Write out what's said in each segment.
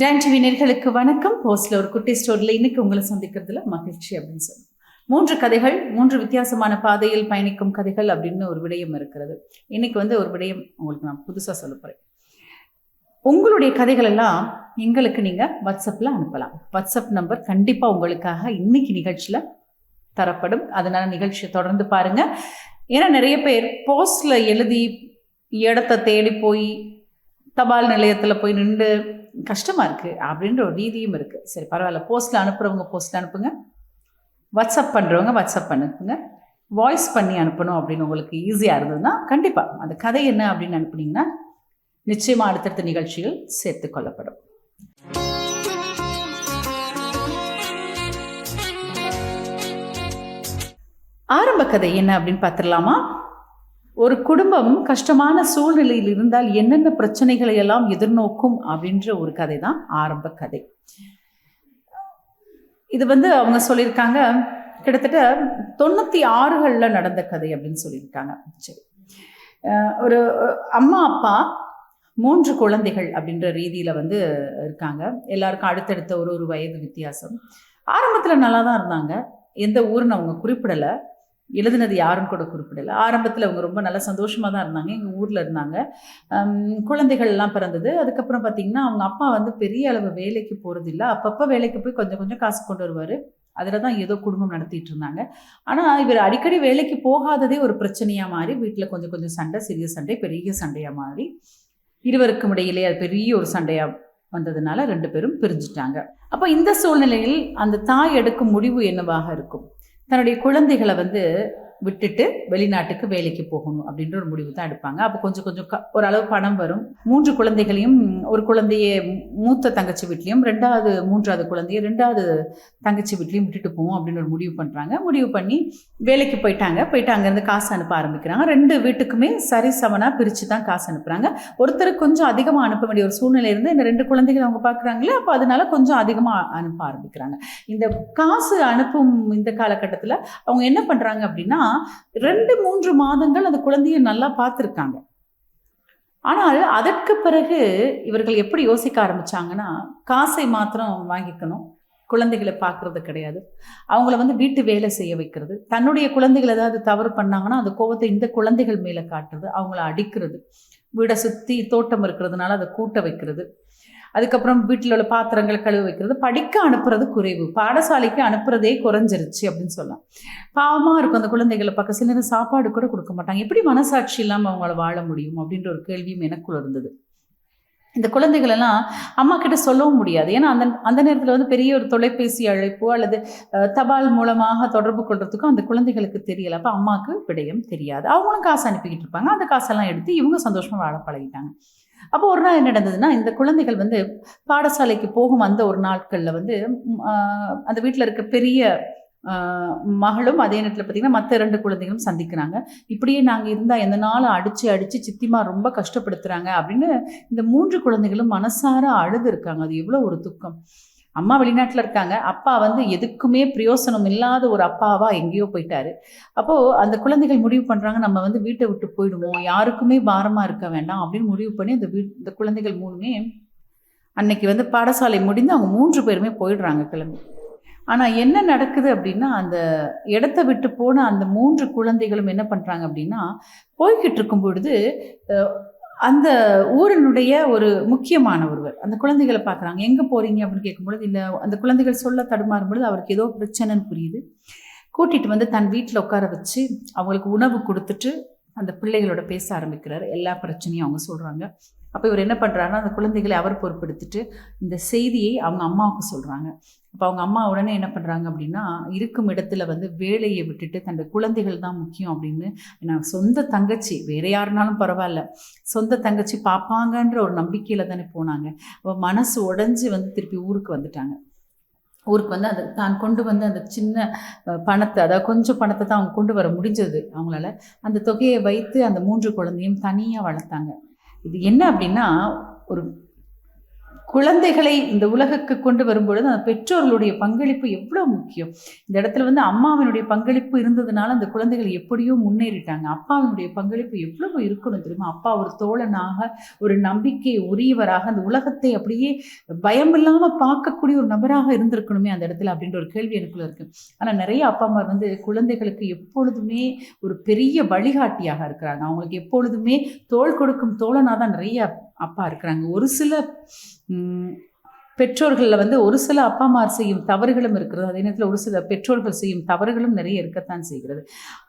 Don நேர்களுக்கு வணக்கம். போஸ்ட்ல ஒரு குட்டி ஸ்டோரியில் இன்னைக்கு உங்களை சந்திக்கிறதுல மகிழ்ச்சி அப்படின்னு சொல்லி மூன்று கதைகள் மூன்று வித்தியாசமான பாதையில் பயணிக்கும் கதைகள் அப்படின்னு ஒரு விடயம் இருக்கிறது. இன்னைக்கு வந்து ஒரு விடயம் உங்களுக்கு நான் புதுசாக சொல்ல போகிறேன் உங்களுடைய கதைகள் எல்லாம் எங்களுக்கு நீங்கள் வாட்ஸ்அப்பில் அனுப்பலாம். வாட்ஸ்அப் நம்பர் கண்டிப்பாக உங்களுக்காக இன்னைக்கு நிகழ்ச்சியில் தரப்படும். அதனால நிகழ்ச்சியை தொடர்ந்து பாருங்கள் ஏன்னா நிறைய பேர் போஸ்டில் எழுதி இடத்த தேடி போய் தபால் நிலையத்தில் போய் நின்று கஷ்டமாக இருக்குது அப்படின்ற ஒரு ரீதியும் இருக்குது சரி பரவாயில்ல. போஸ்ட்டில் அனுப்புகிறவங்க போஸ்ட்டில் அனுப்புங்க. வாட்ஸ்அப் பண்ணுறவங்க வாட்ஸ்அப் அனுப்புங்க. வாய்ஸ் பண்ணி அனுப்பணும் அப்படின்னு உங்களுக்கு ஈஸியாக இருந்ததுன்னா கண்டிப்பாக அந்த கதை என்ன அப்படின்னு அனுப்புனீங்கன்னா நிச்சயமாக அடுத்தடுத்த நிகழ்ச்சிகள் சேர்த்து கொள்ளப்படும். ஆரம்ப கதை என்ன அப்படின்னு பார்த்துடலாமா? ஒரு குடும்பம் கஷ்டமான சூழ்நிலையில் இருந்தால் என்னென்ன பிரச்சனைகளை எல்லாம் எதிர்நோக்கும் அப்படின்ற ஒரு கதை தான் ஆரம்ப கதை. இது வந்து அவங்க சொல்லியிருக்காங்க கிட்டத்தட்ட தொண்ணூற்றி ஆறுகளில் நடந்த கதை அப்படின்னு சொல்லியிருக்காங்க. சரி. ஒரு அம்மா அப்பா மூன்று குழந்தைகள் அப்படின்ற ரீதியில் வந்து இருக்காங்க. எல்லாருக்கும் அடுத்தடுத்த ஒரு ஒரு வயது வித்தியாசம். ஆரம்பத்தில் நல்லா தான் இருந்தாங்க. எந்த ஊருன்னு அவங்க குறிப்பிடலை. எழுதுனது யாரும் கூட குறிப்பிடலை. ஆரம்பத்தில் அவங்க ரொம்ப நல்லா சந்தோஷமாக தான் இருந்தாங்க. எங்கள் ஊரில் இருந்தாங்க. குழந்தைகள்லாம் பிறந்தது. அதுக்கப்புறம் பார்த்திங்கன்னா அவங்க அப்பா வந்து பெரிய அளவு வேலைக்கு போகிறதில்ல அப்பப்போ வேலைக்கு போய் கொஞ்சம் கொஞ்சம் காசு கொண்டு வருவார். அதில் தான் ஏதோ குடும்பம் நடத்திட்டு இருந்தாங்க. ஆனால் இவர் அடிக்கடி வேலைக்கு போகாததே ஒரு பிரச்சனையாக மாறி வீட்டில் கொஞ்சம் கொஞ்சம் சண்டை சிறிய சண்டை பெரிய சண்டையாக மாறி இருவருக்கும் இடையிலே அது பெரிய ஒரு சண்டையாக வந்ததுனால ரெண்டு பேரும் பிரிஞ்சுட்டாங்க. அப்போ இந்த சூழ்நிலையில் அந்த தாய் எடுக்கும் முடிவு என்னவாக இருக்கும்? தன்னுடைய குழந்தைகளை வந்து விட்டுட்டு வெளிநாட்டுக்கு வேலைக்கு போகணும் அப்படின்ற ஒரு முடிவு தான் எடுப்பாங்க. அப்போ கொஞ்சம் கொஞ்சம் க ஓரளவு பணம் வரும். மூன்று குழந்தைகளையும் ஒரு குழந்தைய மூத்த தங்கச்சி வீட்லேயும் ரெண்டாவது மூன்றாவது குழந்தைய ரெண்டாவது தங்கச்சி வீட்லேயும் விட்டுட்டு போவோம் அப்படின்னு ஒரு முடிவு பண்ணுறாங்க முடிவு பண்ணி வேலைக்கு போயிட்டாங்க. போயிட்டு அங்கேருந்து காசு அனுப்ப ஆரம்பிக்கிறாங்க. ரெண்டு வீட்டுக்குமே சரிசமனாக பிரித்து தான் காசு அனுப்புகிறாங்க ஒருத்தருக்கு கொஞ்சம் அதிகமாக அனுப்ப வேண்டிய ஒரு சூழ்நிலை இருந்து இந்த ரெண்டு குழந்தைகள் அவங்க பார்க்குறாங்களே அப்போ அதனால கொஞ்சம் அதிகமாக அனுப்ப ஆரம்பிக்கிறாங்க. இந்த காசு அனுப்பும் இந்த காலகட்டத்தில் அவங்க என்ன பண்ணுறாங்க அப்படின்னா ரெண்டு மூன்று மாதங்கள் அந்த குழந்தைய நல்லா பார்த்துருக்காங்க. ஆனால் அதற்கு பிறகு இவர்கள் எப்படி யோசிக்க ஆரம்பிச்சாங்கன்னா காசை மாத்திரம் வாங்கிக்கணும். குழந்தைகளை பார்க்கறது கிடையாது. அவங்கள வந்து வீட்டு வேலை செய்ய வைக்கிறது. தன்னுடைய குழந்தைகள் ஏதாவது தவறு பண்ணாங்கன்னா அந்த கோவத்தை இந்த குழந்தைகள் மேலே காட்டுறது. அவங்கள அடிக்கிறது. வீடை சுற்றி தோட்டம் இருக்கிறதுனால அதை கூட்ட வைக்கிறது. அதுக்கப்புறம் வீட்டில் உள்ள பாத்திரங்களை கழுவு வைக்கிறது. படிக்க அனுப்புறது குறைவு. பாடசாலைக்கு அனுப்புறதே குறைஞ்சிருச்சு அப்படின்னு சொல்லலாம். பாவமாக இருக்கும் அந்த குழந்தைகளை பக்கம் சில நேரம் சாப்பாடு கூட கொடுக்க மாட்டாங்க. எப்படி மனசாட்சி இல்லாமல் அவங்கள வாழ முடியும் அப்படின்ற ஒரு கேள்வியும் எனக்குள்ள இருந்தது. இந்த குழந்தைகளெல்லாம் அம்மா கிட்ட சொல்லவும் முடியாது. ஏன்னா அந்த அந்த நேரத்தில் வந்து பெரிய ஒரு தொலைபேசி அழைப்போ அல்லது தபால் மூலமாக தொடர்பு கொள்றதுக்கும் அந்த குழந்தைகளுக்கு தெரியல. அப்போ அம்மாவுக்கு விடயம் தெரியாது. அவங்களும் காசு அனுப்பிக்கிட்டு இருப்பாங்க. அந்த காசெல்லாம் எடுத்து இவங்க சந்தோஷமாக வாழ பழகிட்டாங்க. அப்போ ஒரு நாள் என்ன நடந்ததுன்னா இந்த குழந்தைகள் வந்து பாடசாலைக்கு போகும் அந்த ஒரு நாட்களில் வந்து ஆஹ், அந்த வீட்டில் இருக்க பெரிய ஆஹ், மகளும் அதே நேரத்தில் பார்த்தீங்கன்னா மற்ற ரெண்டு குழந்தைகளும் சந்திக்கிறாங்க. இப்படியே நாங்கள் இருந்தால் எந்த நாளும் அடித்து அடித்து சித்திமா ரொம்ப கஷ்டப்படுத்துகிறாங்க அப்படின்னு இந்த மூன்று குழந்தைகளும் மனசார அழுது இருக்காங்க. அது எவ்வளோ ஒரு துக்கம். அம்மா வெளிநாட்டில் இருக்காங்க. அப்பா வந்து எதுக்குமே பிரயோசனம் இல்லாத ஒரு அப்பாவா எங்கேயோ போயிட்டாரு. அப்போது அந்த குழந்தைகள் முடிவு பண்ணுறாங்க நம்ம வந்து வீட்டை விட்டு போயிடுவோம். யாருக்குமே பாரமாக இருக்க வேண்டாம் அப்படின்னு முடிவு பண்ணி அந்த வீட் இந்த குழந்தைகள் மூணுமே அன்னைக்கு வந்து பாடசாலை முடிந்து அவங்க மூன்று பேருமே போயிடுறாங்க கிளம்பி. ஆனால் என்ன நடக்குது அப்படின்னா அந்த இடத்த விட்டு போன அந்த மூன்று குழந்தைகளும் என்ன பண்ணுறாங்க அப்படின்னா போய்கிட்டு இருக்கும் பொழுது அந்த ஊரினுடைய ஒரு முக்கியமான ஒருவர். அந்த குழந்தைகளை பார்க்குறாங்க. எங்கே போகிறீங்க? அப்படின்னு கேட்கும்பொழுது இல்லை அந்த குழந்தைகள் சொல்ல தடுமாறும் பொழுது அவருக்கு ஏதோ பிரச்சனைன்னு புரியுது. கூட்டிகிட்டு வந்து தன் வீட்டில் உட்கார வச்சு அவங்களுக்கு உணவு கொடுத்துட்டு அந்த பிள்ளைகளோட பேச ஆரம்பிக்கிறாரு. எல்லா பிரச்சனையும் அவங்க சொல்கிறாங்க அப்போ இவர் என்ன பண்ணுறாருன்னா அந்த குழந்தைகளை அவர் பொறுப்படுத்திட்டு இந்த செய்தியை அவங்க அம்மாவுக்கு சொல்கிறாங்க இப்போ அவங்க அம்மா உடனே என்ன பண்ணுறாங்க அப்படின்னா இருக்கும் இடத்துல வந்து வேலையை விட்டுட்டு தன்னோட குழந்தைகள் தான் முக்கியம் அப்படின்னு நான் சொந்த தங்கச்சி வேற யாருனாலும் பரவாயில்ல. சொந்த தங்கச்சி பார்ப்பாங்கன்ற ஒரு நம்பிக்கையில் தானே போனாங்க. அப்போ மனசு உடஞ்சி வந்து திருப்பி ஊருக்கு வந்துட்டாங்க. ஊருக்கு வந்து அந்த தான் கொண்டு வந்து அந்த சின்ன பணத்தை அதாவது கொஞ்சம் பணத்தை தான் அவங்க கொண்டு வர முடிஞ்சது அவங்களால. அந்த தொகையை வைத்து அந்த மூன்று குழந்தையும் தனியாக வளர்த்தாங்க. இது என்ன அப்படின்னா ஒரு குழந்தைகளை இந்த உலகுக்கு கொண்டு வரும்பொழுது அந்த பெற்றோர்களுடைய பங்களிப்பு எவ்வளோ முக்கியம்? இந்த இடத்துல வந்து அம்மாவினுடைய பங்களிப்பு இருந்ததுனால அந்த குழந்தைகள் எப்படியோ முன்னேறிட்டாங்க. அப்பாவினுடைய பங்களிப்பு எவ்வளவு இருக்கணும் தெரியுமா? அப்பா ஒரு தோழனாக ஒரு நம்பிக்கை உரியவராக அந்த உலகத்தை அப்படியே பயம் இல்லாமல் பார்க்கக்கூடிய ஒரு நபராக இருந்திருக்கணுமே அந்த இடத்துல அப்படின்ற ஒரு கேள்வி எனக்குள்ள இருக்கு. ஆனால் நிறைய அப்பா அம்மா வந்து குழந்தைகளுக்கு எப்பொழுதுமே ஒரு பெரிய வழிகாட்டியாக இருக்கிறாங்க. அவங்களுக்கு எப்பொழுதுமே தோள் கொடுக்கும் தோழனாக தான் நிறைய அப்பா இருக்கிறாங்க. ஒரு சில பெற்றோர்களில் வந்து ஒரு சில அப்பா அம்மா செய்யும் தவறுகளும் இருக்கிறது. அதே நேரத்தில் ஒரு சில பெற்றோர்கள் செய்யும் தவறுகளும் நிறைய இருக்கத்தான் செய்கிறது.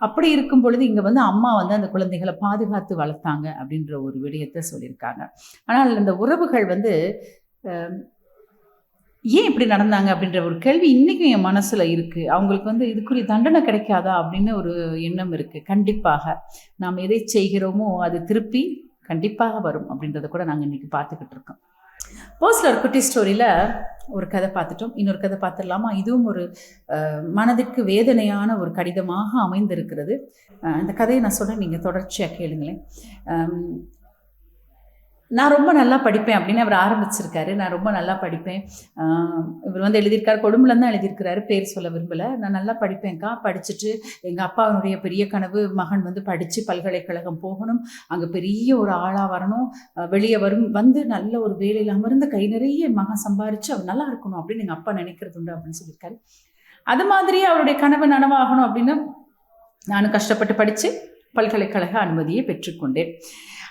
அப்படி இருக்கும் பொழுது இங்கே வந்து அம்மா வந்து அந்த குழந்தைகளை பாதுகாத்து வளர்த்தாங்க அப்படின்ற ஒரு விடயத்தை சொல்லியிருக்காங்க. ஆனால் இந்த உறவுகள் வந்து ஏன் இப்படி நடந்தாங்க அப்படின்ற ஒரு கேள்வி இன்றைக்கும் என் மனசில் இருக்குது அவங்களுக்கு வந்து இதுக்குரிய தண்டனை கிடைக்காதா அப்படின்னு ஒரு எண்ணம் இருக்குது கண்டிப்பாக. நாம் எதை செய்கிறோமோ அது திருப்பி கண்டிப்பாக வரும் அப்படின்றத கூட நாங்கள் இன்றைக்கி பார்த்துக்கிட்டு இருக்கோம். போஸ்டில் ஒரு குட்டி ஸ்டோரியில் ஒரு கதை பார்த்துட்டோம். இன்னொரு கதை பார்த்துடலாமா? இதுவும் ஒரு மனதிற்கு வேதனையான ஒரு கடிதமாக அமைந்திருக்கிறது. இந்த கதையை நான் சொல்கிறேன் நீங்கள் தொடர்ச்சியாக கேளுங்களேன். நான் ரொம்ப நல்லா படிப்பேன் அப்படின்னு அவர் ஆரம்பிச்சிருக்காரு. நான் ரொம்ப நல்லா படிப்பேன். இவர் வந்து எழுதியிருக்காரு. கொடும்புல தான் எழுதியிருக்கிறாரு. பேர் சொல்ல விரும்பலை. நான் நல்லா படிப்பேன்க்கா. படிச்சுட்டு எங்கள் அப்பாவுடைய பெரிய கனவு மகன் வந்து படித்து பல்கலைக்கழகம் போகணும். அங்கே பெரிய ஒரு ஆளாக வரணும். வெளியே வரும் வந்து நல்ல ஒரு வேலையில் அமர்ந்து கை நிறைய மகன் சம்பாரித்து அவர் நல்லா இருக்கணும் அப்படின்னு எங்கள் அப்பா நினைக்கிறது உண்டு அப்படின்னு சொல்லியிருக்காரு. அது மாதிரியே அவருடைய கனவு நனவாகணும் அப்படின்னு நானும் கஷ்டப்பட்டு படித்து பல்கலைக்கழக அனுமதியை பெற்றுக்கொண்டேன்.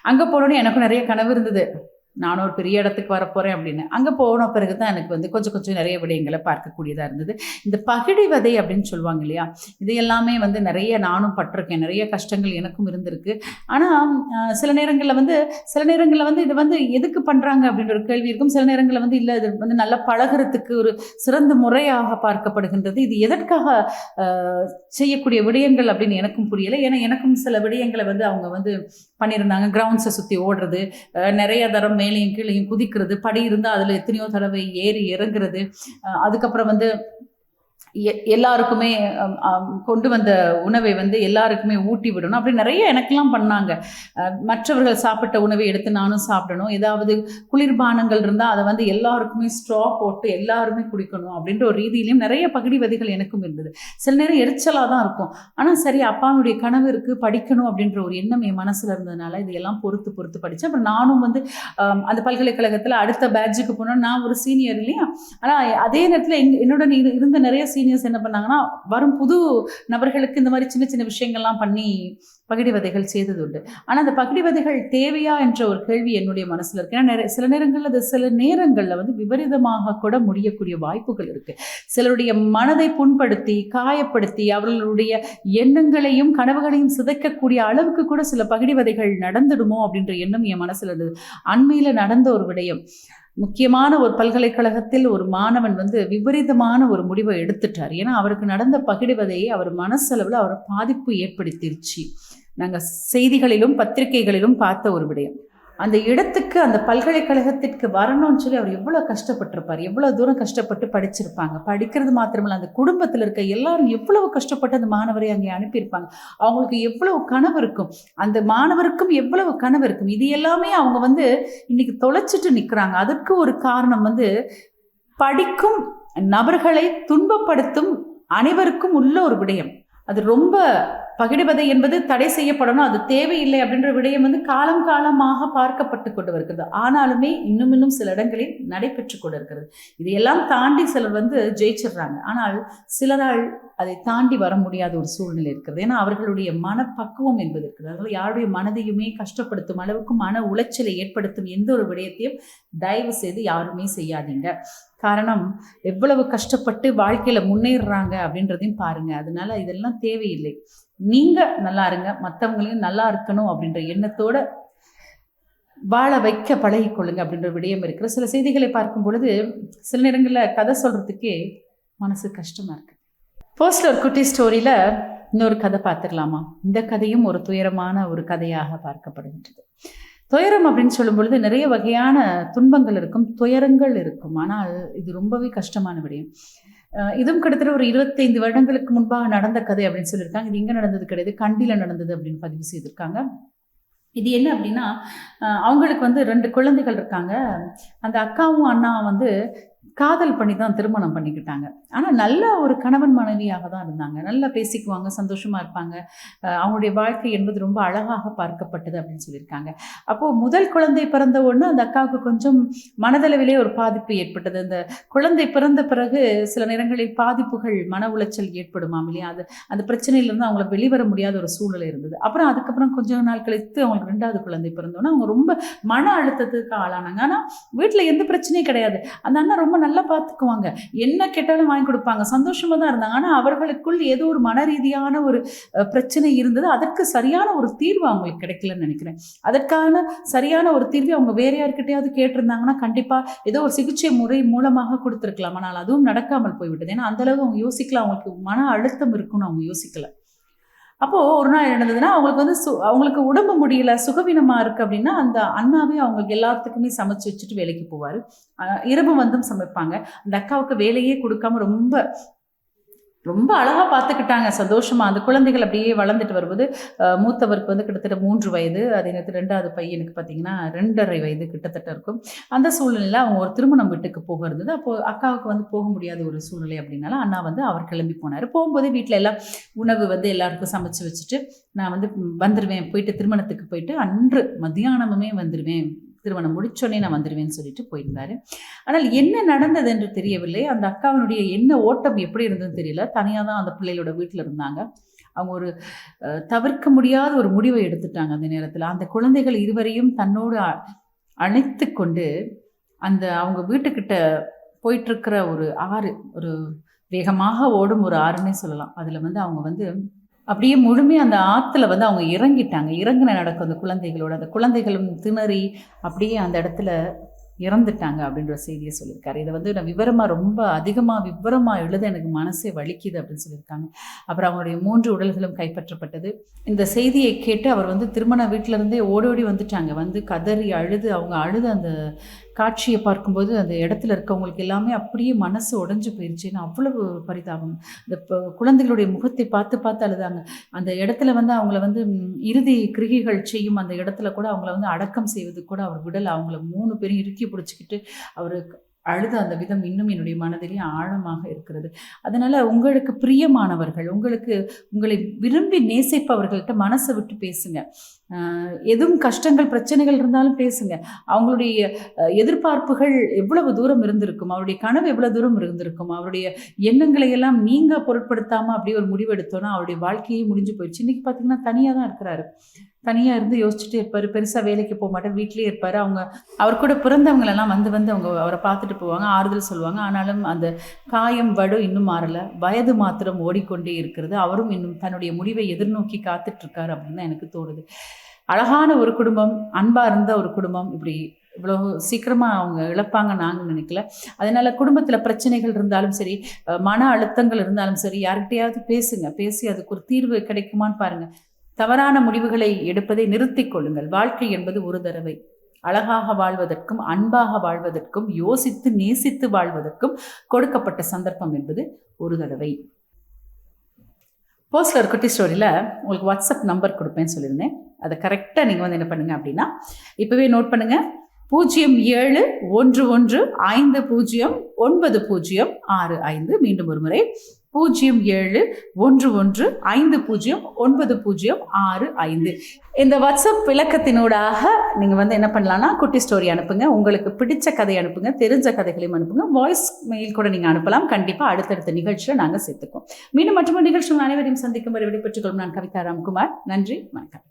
அங்கே போகணுன்னு எனக்கும் நிறைய கனவு இருந்தது. நானும் ஒரு பெரிய இடத்துக்கு வரப்போகிறேன் அப்படின்னு. அங்கே போன பிறகு தான் எனக்கு வந்து கொஞ்சம் கொஞ்சம் நிறைய விடயங்களை பார்க்கக்கூடியதாக இருந்தது. இந்த பகிடி வதை அப்படின்னு சொல்லுவாங்க இல்லையா? இது எல்லாமே வந்து நிறைய நானும் பட்டிருக்கேன். நிறைய கஷ்டங்கள் எனக்கும் இருந்திருக்கு. ஆனால் சில நேரங்களில் வந்து சில நேரங்களில் வந்து இது வந்து எதுக்கு பண்ணுறாங்க அப்படின்ற ஒரு கேள்வி இருக்கும். சில நேரங்களில் வந்து இல்லை இது வந்து நல்லா பழகிறதுக்கு ஒரு சிறந்த முறையாக பார்க்கப்படுகின்றது. இது எதற்காக செய்யக்கூடிய விடயங்கள் அப்படின்னு எனக்கும் புரியலை. ஏன்னா எனக்கும் சில விடயங்களை வந்து அவங்க வந்து பண்ணியிருந்தாங்க. கிரவுண்ட்ஸை சுற்றி ஓடுறது நிறைய தரம் மேலேயும் கீழேயும் குதிக்கிறது. படி இருந்தால் அதில் எத்தனையோ தடவை ஏறி இறங்குறது. அதுக்கப்புறம் வந்து எல்லாருக்குமே கொண்டு வந்த உணவை வந்து எல்லாருக்குமே ஊட்டி விடணும். அப்படி நிறைய எனக்கெல்லாம் பண்ணாங்க. மற்றவர்கள் சாப்பிட்ட உணவை எடுத்து நானும் சாப்பிடணும். ஏதாவது குளிர்பானங்கள் இருந்தால் அதை வந்து எல்லாருக்குமே ஸ்ட்ரா போட்டு எல்லாருமே குடிக்கணும் அப்படின்ற ஒரு ரீதியிலையும் நிறைய பகுடிவதிகள் எனக்கும் இருந்தது. சில நேரம் எரிச்சலாக தான் இருக்கும். ஆனால் சரி அப்பாவுடைய கனவு இருக்குது படிக்கணும் அப்படின்ற ஒரு எண்ணம் என் மனசில் இருந்ததுனால இதையெல்லாம் பொறுத்து பொறுத்து படித்தேன். அப்புறம் நானும் வந்து அந்த பல்கலைக்கழகத்தில் அடுத்த பேட்சுக்கு போனோம். நான் ஒரு சீனியர் இல்லையா? ஆனால் அதே நேரத்தில் என்னுடன் இருந்த நிறைய சீனியர்ஸ் என்ன பண்ணாங்கன்னா வரும் புது நபர்களுக்கு இந்த மாதிரி சின்ன சின்ன விஷயங்கள்லாம் பண்ணி பகிடி விதைகள் செய்தது உண்டு ஆனால் அந்த பகிடி விதைகள் தேவையா என்ற ஒரு கேள்வி என்னுடைய மனசில் இருக்கு. ஏன்னா நிறைய சில நேரங்களில் அது சில நேரங்களில் வந்து விபரீதமாக கூட முடியக்கூடிய வாய்ப்புகள் இருக்கு. சிலருடைய மனதை புண்படுத்தி காயப்படுத்தி அவர்களுடைய எண்ணங்களையும் கனவுகளையும் சிதைக்கக்கூடிய அளவுக்கு கூட சில பகிடி விதைகள் நடந்துடுமோ அப்படின்ற எண்ணம் என் மனசில் இருந்தது. அண்மையில் நடந்த ஒரு விடயம். முக்கியமான ஒரு பல்கலைக்கழகத்தில் ஒரு மாணவன் வந்து விபரீதமான ஒரு முடிவை எடுத்துட்டார். ஏன்னா அவருக்கு நடந்த பகிடுவதையே அவர் மனசளவில் அவர் பாதிப்பு ஏற்படுத்திருச்சு. நாங்கள் செய்திகளிலும் பத்திரிகைகளிலும் பார்த்த ஒரு விடயம். அந்த இடத்துக்கு அந்த பல்கலைக்கழகத்திற்கு வரணும்னு சொல்லி அவர் எவ்வளோ கஷ்டப்பட்டிருப்பார். எவ்வளோ தூரம் கஷ்டப்பட்டு படிச்சிருப்பாங்க. படிக்கிறது மாத்திரமில்ல அந்த குடும்பத்தில் இருக்க எல்லாரும் எவ்வளவு கஷ்டப்பட்டு அந்த மாணவரை அங்கே அனுப்பியிருப்பாங்க. அவங்களுக்கு எவ்வளவு கனவு இருக்கும். அந்த மாணவருக்கும் எவ்வளவு கனவு இருக்கும். இது எல்லாமே அவங்க வந்து இன்னைக்கு தொலைச்சிட்டு நிற்கிறாங்க அதற்கு ஒரு காரணம் வந்து படிக்கும் நபர்களை துன்பப்படுத்தும் அனைவருக்கும் உள்ள ஒரு விடயம். அது ரொம்ப பகிடுவதை என்பது தடை செய்யப்படணும். அது தேவையில்லை அப்படின்ற விடயம் வந்து காலம் காலமாக பார்க்கப்பட்டு கொண்டு வருகிறது ஆனாலுமே இன்னும் இன்னும் சில இடங்களில் நடைபெற்று கொண்டு இருக்கிறது இதையெல்லாம் தாண்டி சிலர் வந்து ஜெயிச்சிடுறாங்க. ஆனால் சிலரால் அதை தாண்டி வர முடியாத ஒரு சூழ்நிலை இருக்கிறது. ஏன்னா அவர்களுடைய மனப்பக்குவம் என்பது இருக்கிறது அதாவது யாருடைய மனதையுமே கஷ்டப்படுத்தும் அளவுக்கு மன உளைச்சலை ஏற்படுத்தும் எந்த ஒரு விடயத்தையும் தயவு செய்து யாருமே செய்யாதீங்க. காரணம் எவ்வளவு கஷ்டப்பட்டு வாழ்க்கையில் முன்னேறுறாங்க அப்படின்றதையும் பாருங்கள் அதனால இதெல்லாம் தேவையில்லை. நீங்கள் நல்லா இருங்க. மற்றவங்களையும் நல்லா இருக்கணும் அப்படின்ற எண்ணத்தோட வாழ வைக்க பழகிக்கொள்ளுங்க அப்படின்ற விடயம் இருக்கிற சில செய்திகளை பார்க்கும் பொழுது சில நேரங்களில் கதை சொல்கிறதுக்கே மனசு கஷ்டமாக இருக்குது ஃபர்ஸ்ட் ஒரு குட்டி ஸ்டோரியில் இன்னொரு கதை பார்த்துக்கலாமா? இந்த கதையும் ஒரு துயரமான ஒரு கதையாக பார்க்கப்படுகின்றது. துயரம் அப்படின்னு சொல்லும் பொழுது நிறைய வகையான துன்பங்கள் இருக்கும் துயரங்கள் இருக்கும். ஆனால் இது ரொம்பவே கஷ்டமான விடயம். இதுவும் கிட்டத்தட்ட ஒரு இருபத்தைந்து வருடங்களுக்கு முன்பாக நடந்த கதை அப்படின்னு சொல்லியிருக்காங்க. இது இங்கே நடந்தது கிடையாது கண்டியில் நடந்தது அப்படின்னு பதிவு செய்திருக்காங்க. இது என்ன அப்படின்னா அவங்களுக்கு வந்து ரெண்டு குழந்தைகள் இருக்காங்க. அந்த அக்காவும் அண்ணாவும் வந்து காதல் பண்ணி தான் திருமணம் பண்ணிக்கிட்டாங்க. ஆனால் நல்ல ஒரு கணவன் மனைவியாக தான் இருந்தாங்க. நல்லா பேசிக்குவாங்க சந்தோஷமாக இருப்பாங்க. அவங்களுடைய வாழ்க்கை என்பது ரொம்ப அழகாக பார்க்கப்பட்டது அப்படின்னு சொல்லியிருக்காங்க. அப்போது முதல் குழந்தை பிறந்த ஒன்று அந்த அக்காவுக்கு கொஞ்சம் மனதளவிலே ஒரு பாதிப்பு ஏற்பட்டது. அந்த குழந்தை பிறந்த பிறகு சில நேரங்களில் பாதிப்புகள் மன உளைச்சல் ஏற்படுமாம் இல்லையா? அது அந்த பிரச்சனையிலேருந்து அவங்கள வெளிவர முடியாத ஒரு சூழ்நிலை இருந்தது. அப்புறம் அதுக்கப்புறம் கொஞ்ச நாள் கழித்து அவங்களுக்கு ரெண்டாவது குழந்தை பிறந்தோன்னே அவங்க ரொம்ப மன அழுத்தத்துக்கு ஆளானாங்க. ஆனால் வீட்டில் எந்த பிரச்சனையும் கிடையாது. அந்த அண்ணா ரொம்ப நல்லா பார்த்துக்குவாங்க என்ன கேட்டாலும் வாங்கி கொடுப்பாங்க. சந்தோஷமாக தான் இருந்தாங்க. ஆனால் அவர்களுக்குள் ஏதோ ஒரு மன ரீதியான ஒரு பிரச்சனை இருந்தது. அதற்கு சரியான ஒரு தீர்வு அவங்களுக்கு கிடைக்கலன்னு நினைக்கிறேன். அதற்கான சரியான ஒரு தீர்வு அவங்க வேற யார்கிட்டையாவது கேட்டிருந்தாங்கன்னா கண்டிப்பாக ஏதோ ஒரு சிகிச்சை முறை மூலமாக கொடுத்துருக்கலாம். ஆனால் அதுவும் நடக்காமல் போய்விட்டது. ஏன்னா அந்த அவங்க யோசிக்கல. அவங்களுக்கு மன அழுத்தம் இருக்குன்னு அவங்க யோசிக்கலை. அப்போது ஒரு நாள் என்ன நடந்ததுன்னா அவங்களுக்கு வந்து சு அவங்களுக்கு உடம்பு முடியல சுகவீனமாக இருக்குது அப்படின்னா அந்த அண்ணாவே அவங்களுக்கு எல்லாத்துக்குமே சமைச்சு வச்சுட்டு வேலைக்கு போவார். இரவு வந்தும் சமைப்பாங்க. அந்த அக்காவுக்கு வேலையே கொடுக்காம ரொம்ப ரொம்ப அழகாக பார்த்துக்கிட்டாங்க சந்தோஷமாக அந்த குழந்தைகள் அப்படியே வளர்ந்துட்டு வரும்போது மூத்தவருக்கு வந்து கிட்டத்தட்ட மூன்று வயது அதே நேரத்தில் ரெண்டாவது பையனுக்கு பார்த்தீங்கன்னா ரெண்டரை வயது கிட்டத்தட்ட இருக்கும். அந்த சூழ்நிலையில் அவங்க ஒரு திருமணம் வீட்டுக்கு போக இருந்தது அப்போது அக்காவுக்கு வந்து போக முடியாத ஒரு சூழ்நிலை அப்படின்னால அண்ணா வந்து அவர் கிளம்பி போனார். போகும்போது வீட்டில் எல்லாம் உணவு வந்து எல்லாருக்கும் சமைச்சு வச்சுட்டு நான் வந்து வந்துடுவேன் போயிட்டு திருமணத்துக்கு போயிட்டு அன்று மத்தியானமுமே வந்துடுவேன் திருமணம் முடிச்சோடனே நான் வந்துடுவேன்னு சொல்லிட்டு போயிருந்தாரு. ஆனால் என்ன நடந்தது என்று தெரியவில்லை. அந்த அக்காவினுடைய என்ன ஓட்டம் எப்படி இருந்ததுன்னு தெரியல. தனியாக தான் அந்த பிள்ளைகளோட வீட்டில் இருந்தாங்க. அவங்க ஒரு தவிர்க்க முடியாத ஒரு முடிவை எடுத்துட்டாங்க அந்த நேரத்தில். அந்த குழந்தைகள் இருவரையும் தன்னோடு அழைத்து கொண்டு அந்த அவங்க வீட்டுக்கிட்ட போயிட்டுருக்கிற ஒரு ஆறு ஒரு வேகமாக ஓடும் ஒரு ஆறுன்னே சொல்லலாம். அதில் வந்து அவங்க வந்து அப்படியே முழுமையாக அந்த ஆற்றுல வந்து அவங்க இறங்கிட்டாங்க. இறங்கின நடக்கும் அந்த குழந்தைகளோட அந்த குழந்தைகளும் திணறி அப்படியே அந்த இடத்துல இறந்துட்டாங்க அப்படின்ற செய்தியை சொல்லியிருக்காரு. இதை வந்து நான் விவரமாக ரொம்ப அதிகமாக விவரமாக எழுத எனக்கு மனசே வலிக்குது அப்படின்னு சொல்லியிருக்காங்க. அப்புறம் அவங்களுடைய மூன்று உடல்களும் கைப்பற்றப்பட்டது. இந்த செய்தியை கேட்டு அவர் வந்து திருமண வீட்டிலேருந்தே ஓடி ஓடி வந்துட்டாங்க. வந்து கதறி அழுது அவங்க அழுது அந்த காட்சியை பார்க்கும்போது அந்த இடத்துல இருக்கவங்களுக்கு எல்லாமே அப்படியே மனசு உடைஞ்சு போயிடுச்சுன்னு அவ்வளவு பரிதாபம். இந்த குழந்தைகளுடைய முகத்தை பார்த்து பார்த்து அழுதாங்க. அந்த இடத்துல வந்து அவங்கள வந்து இறுதி கிருகிகள் செய்யும் அந்த இடத்துல கூட அவங்கள வந்து அடக்கம் செய்வது கூட அவர் விடல. அவங்கள மூணு பேரும் இறுக்கி பிடிச்சிக்கிட்டு அவர் அழுத அந்த விதம் இன்னும் என்னுடைய மனதிலே ஆழமாக இருக்கிறது. அதனால உங்களுக்கு பிரியமானவர்கள் உங்களுக்கு உங்களை விரும்பி நேசிப்பவர்கள்ட்ட மனசை விட்டு பேசுங்க. எதுவும் கஷ்டங்கள் பிரச்சனைகள் இருந்தாலும் பேசுங்க. அவங்களுடைய எதிர்பார்ப்புகள் எவ்வளவு தூரம் இருந்திருக்கும் அவருடைய கனவு எவ்வளவு தூரம் இருந்திருக்கும் அவருடைய எண்ணங்களை எல்லாம் நீங்க பொருட்படுத்தாம அப்படியே ஒரு முடிவு எடுத்தோன்னா அவருடைய வாழ்க்கையே முடிஞ்சு போயிடுச்சு. இன்னைக்கு பார்த்தீங்கன்னா தனியாக தான் இருக்கிறாரு. தனியாக இருந்து யோசிச்சுட்டே இருப்பார். பெருசாக வேலைக்கு போக மாட்டார். வீட்லேயே இருப்பார். அவங்க அவர் கூட பிறந்தவங்களெல்லாம் வந்து வந்து அவங்க அவரை பார்த்துட்டு போவாங்க. ஆறுதல் சொல்லுவாங்க. ஆனாலும் அந்த காயம் வடு இன்னும் மாறலை. வயது மாத்திரம் ஓடிக்கொண்டே இருக்கிறது. அவரும் இன்னும் தன்னுடைய முடிவை எதிர்நோக்கி காத்துட்ருக்கார் அப்படின்னு தான் எனக்கு தோணுது. அழகான ஒரு குடும்பம் அன்பாக இருந்த ஒரு குடும்பம். இப்படி இவ்வளோ சீக்கிரமாக அவங்க இழப்பாங்க நாங்கள் நினைக்கல. அதனால் குடும்பத்தில் பிரச்சனைகள் இருந்தாலும் சரி மன அழுத்தங்கள் இருந்தாலும் சரி யார்கிட்டையாவது பேசுங்க. பேசி அதுக்கு ஒரு தீர்வு கிடைக்குமான்னு பாருங்கள் தவறான முடிவுகளை எடுப்பதை நிறுத்திக் கொள்ளுங்கள். வாழ்க்கை என்பது ஒரு தடவை. அழகாக வாழ்வதற்கும் அன்பாக வாழ்வதற்கும் யோசித்து நேசித்து வாழ்வதற்கும் கொடுக்கப்பட்ட சந்தர்ப்பம் என்பது ஒரு தடவை. போஸ்டில் ஒரு குட்டி ஸ்டோரியில் உங்களுக்கு வாட்ஸ்அப் நம்பர் கொடுப்பேன்னு சொல்லியிருந்தேன். அதை கரெக்டாக நீங்கள் வந்து என்ன பண்ணுங்கள் அப்படின்னா இப்போவே நோட் பண்ணுங்கள் பூஜ்ஜியம் ஏழு ஒன்று ஒன்று ஐந்து பூஜ்ஜியம் ஒன்பது பூஜ்ஜியம் ஆறு ஐந்து. மீண்டும் ஒரு முறை. பூஜ்ஜியம் ஏழு ஒன்று ஒன்று ஐந்து பூஜ்ஜியம் ஒன்பது பூஜ்ஜியம் ஆறு ஐந்து. இந்த வாட்ஸ்அப் விளக்கத்தினூடாக நீங்கள் வந்து என்ன பண்ணலாம்னா குட்டி ஸ்டோரி அனுப்புங்க. உங்களுக்கு பிடிச்ச கதை அனுப்புங்க. தெரிஞ்ச கதைகளையும் அனுப்புங்க. வாய்ஸ் மெயில் கூட நீங்கள் அனுப்பலாம். கண்டிப்பாக அடுத்தடுத்த நிகழ்ச்சியில் நாங்கள் சேர்த்துக்கோம் மீண்டும் மற்றொரு நிகழ்ச்சிகள் அனைவரையும் சந்திக்கும் வரை விடைபெற்றுக் கொள்ளும் நான் கவிதா ராம்குமார். நன்றி. வணக்கம்.